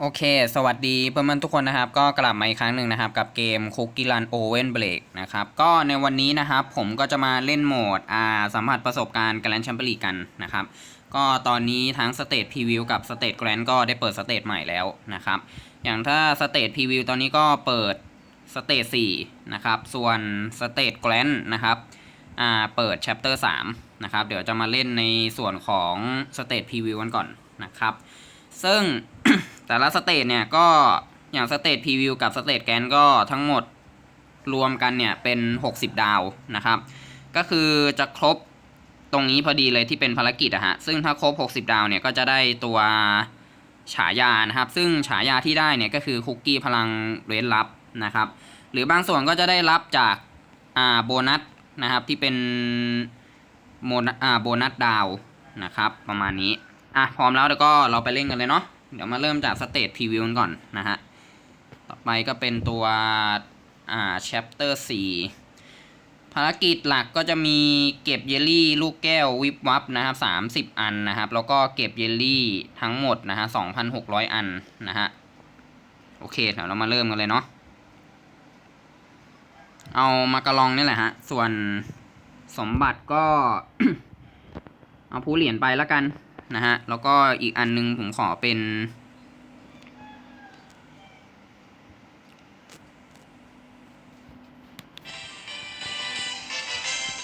โอเค สวัสดีเพื่อนๆทุกคนนะครับ ก็กลับมาอีกครั้งหนึ่งนะครับ กับเกม Cookie Run Oven Break นะครับ ก็ในวันนี้นะครับ ผมก็จะมาเล่นโหมดอ่าสัมผัสประสบการณ์แกรนด์แชมเปี้ยนลีกกันนะครับ ก็ตอนนี้ทั้งสเต e พ r ีวิวกับสเต e แกรนก็ได้เปิดสเต e ใหม่แล้วนะครับ อย่างถ้าสเต e พ r ีวิวตอนนี้ก็เปิดสเต e 4นะครับ ส่วนสเต e แกรนนะครับอ่าเปิด Chapter 3นะครับ เดี๋ยวจะมาเล่นในส่วนของสเต e พ r ีวิวกันก่อนนะครับ ซึ่ง แต่ละสเตจเนี่ยก็อย่างสเตจพรีวิวกับสเตจแกนก็ทั้งหมดรวมกันเนี่ยเป็น 60 ดาวนะครับ ก็คือจะครบตรงนี้พอดีเลยที่เป็นภารกิจอะฮะ ซึ่งถ้าครบ 60 ดาวเนี่ยก็จะได้ตัวฉายานะครับ ซึ่งฉายาที่ได้เนี่ยก็คือคุกกี้พลังเรนลับนะครับ หรือบางส่วนก็จะได้รับจากอ่าโบนัสนะครับที่เป็นโมนอ่าโบนัสดาวนะครับประมาณนี้ อะพร้อมแล้วเดี๋ยวก็เราไปเล่นกันเลยเนาะ เดี๋ยวมาเริ่มจากสเตจพรีวิวกันก่อนนะฮะ ต่อไปก็เป็นตัวอ่า chapter 4 ภารกิจหลักก็จะมีเก็บเยลลี่ลูกแก้ววิบวับนะครับ 30 อันนะครับ แล้วก็เก็บเยลลี่ทั้งหมดนะฮะ 2,600 อันนะฮะ โอเค เดี๋ยวเรามาเริ่มกันเลยเนาะ เอามากระลองนี่แหละฮะ ส่วนสมบัติก็ เอาผู้เหรียญไปแล้วกัน นะฮะ แล้วก็อีกอันนึงผมขอเป็น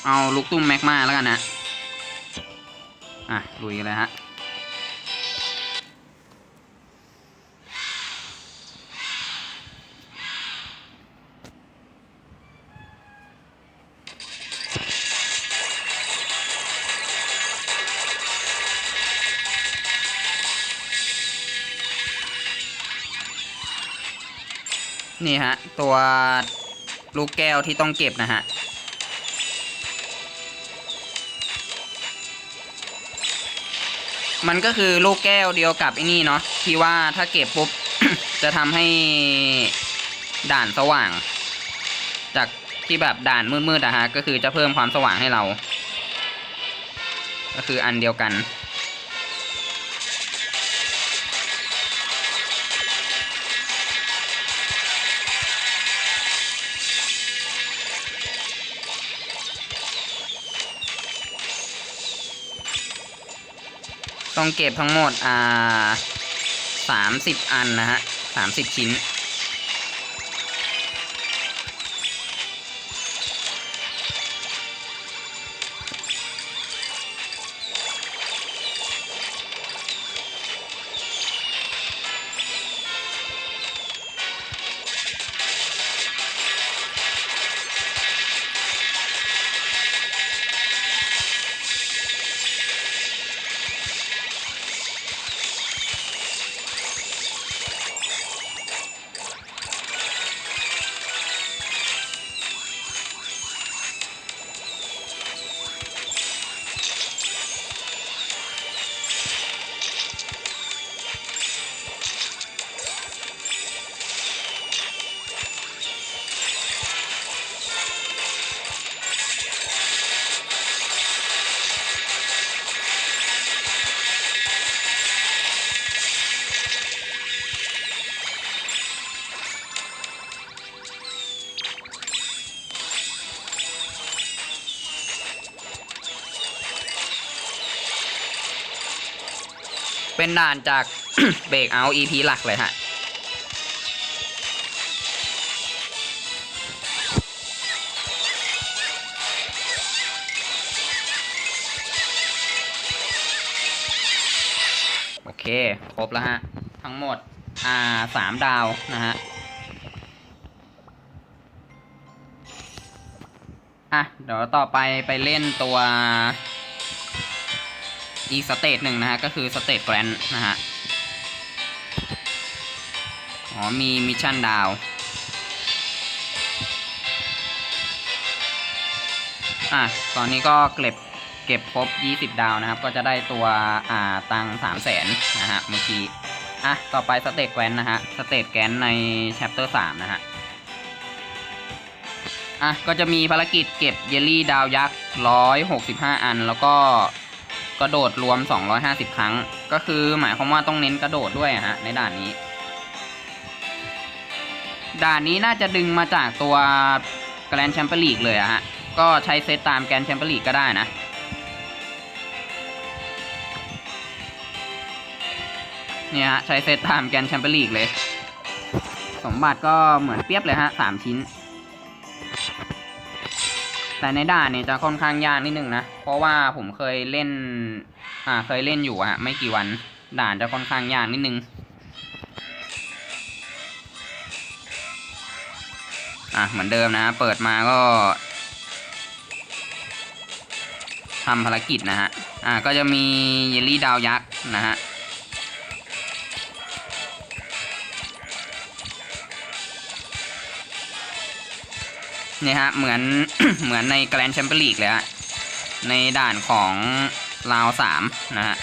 เอาลูกตุ้มแม็กมาแล้วกันนะ อะลุยกันเลยฮะ นี่ฮะ ตัวลูกแก้วที่ต้องเก็บนะฮะ มันก็คือลูกแก้วเดียวกับไอ้นี่เนาะที่ว่าถ้าเก็บปุ๊บ จะทำให้ด่านสว่าง จากที่แบบด่านมืดๆอะฮะ ก็คือจะเพิ่มความสว่างให้เรา ก็คืออันเดียวกัน ต้องเก็บทั้งหมดอ่าสามสิบอันนะฮะสามสิบชิ้น เป็นด่านจากเบรกเอา EP หลักเลยฮะ โอเค ครบแล้วฮะ ทั้งหมด อ่าสามดาวนะฮะ อะ เดี๋ยวต่อไปไปเล่นตัว อีกสเตจหนึ่งนะฮะ ก็คือสเตจแกรนนะฮะ อ๋อ มีมิชชั่นดาวอะ ตอนนี้ก็เก็บเก็บครบ 20 ดาวนะครับ ก็จะได้ตัวอ่าตังสามแสนนะฮะเมื่อกี้ อะ ต่อไปสเตจแกรนนะฮะ สเตจแกรนใน chapter 3นะฮะอะก็จะมีภารกิจเก็บเยลลี่ดาวยักษ์ 165 อัน แล้วก็ กระโดดรวม 250 ครั้ง ก็คือหมายความว่าต้องเน้นกระโดดด้วยอะฮะในด่านนี้ ด่านนี้น่าจะดึงมาจากตัวแกรนแชมเปี้ยนลีกเลยอะฮะ ก็ใช้เซตตามแกรนแชมเปี้ยนลีกก็ได้นะ เนี่ยฮะ ใช้เซตตามแกรนแชมเปี้ยนลีกเลย สมบัติก็เหมือนเปียบเลยฮะสามชิ้น แต่ในด่านเนี่ยจะค่อนข้างยากนิดนึงนะ เพราะว่าผมเคยเล่น อ่า เคยเล่นอยู่อะฮะไม่กี่วัน ด่านจะค่อนข้างยากนิดนึง อะ เหมือนเดิมนะ เปิดมาก็ทำภารกิจนะฮะ อ่า ก็จะมีเยลลี่ดาวยักษ์นะฮะ นี่ยฮะเหมือน เหมือนในแกรนด์แชมเปี้ยนลีกเลยฮะในด่านของราวสามนะฮะ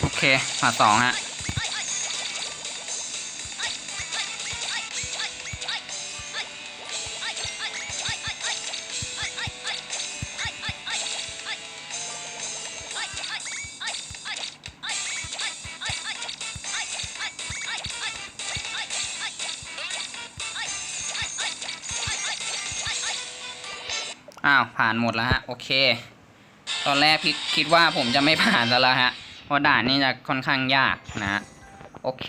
โอเคมาสองฮะอ้าว ผ่านหมดแล้วฮะ โอเค ตอนแรกคิดว่าผมจะไม่ผ่านซะแล้วฮะ เพราะด่านนี้จะค่อนข้างยากนะฮะโอเค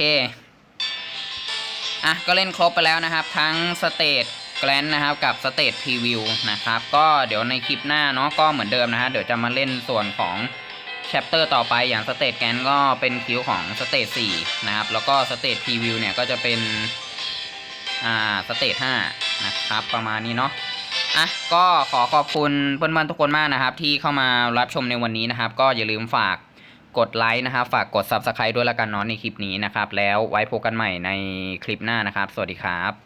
อะ ก็เล่นครบไปแล้วนะครับ ทั้งสเตจแกลนนะครับกับสเตจพรีวิวนะครับ ก็เดี๋ยวในคลิปหน้าเนาะก็เหมือนเดิมนะฮะเดี๋ยวจะมาเล่นส่วนของแชปเตอร์ต่อไปอย่างสเตจแกนก็เป็นคิวของสเตจ4นะครับ แล้วก็สเตจพรีวิวเนี่ยก็จะเป็น อ่าสเตจ5นะครับ ประมาณนี้เนาะอะก็ขอขอบคุณเพื่อนๆทุกคนมากนะครับ ที่เข้ามารับชมในวันนี้นะครับ ก็อย่าลืมฝาก กดไลค์นะครับฝากกด Subscribe ด้วยละกันเนาะในคลิปนี้นะครับ แล้วไว้พบกันใหม่ในคลิปหน้านะครับ สวัสดีครับ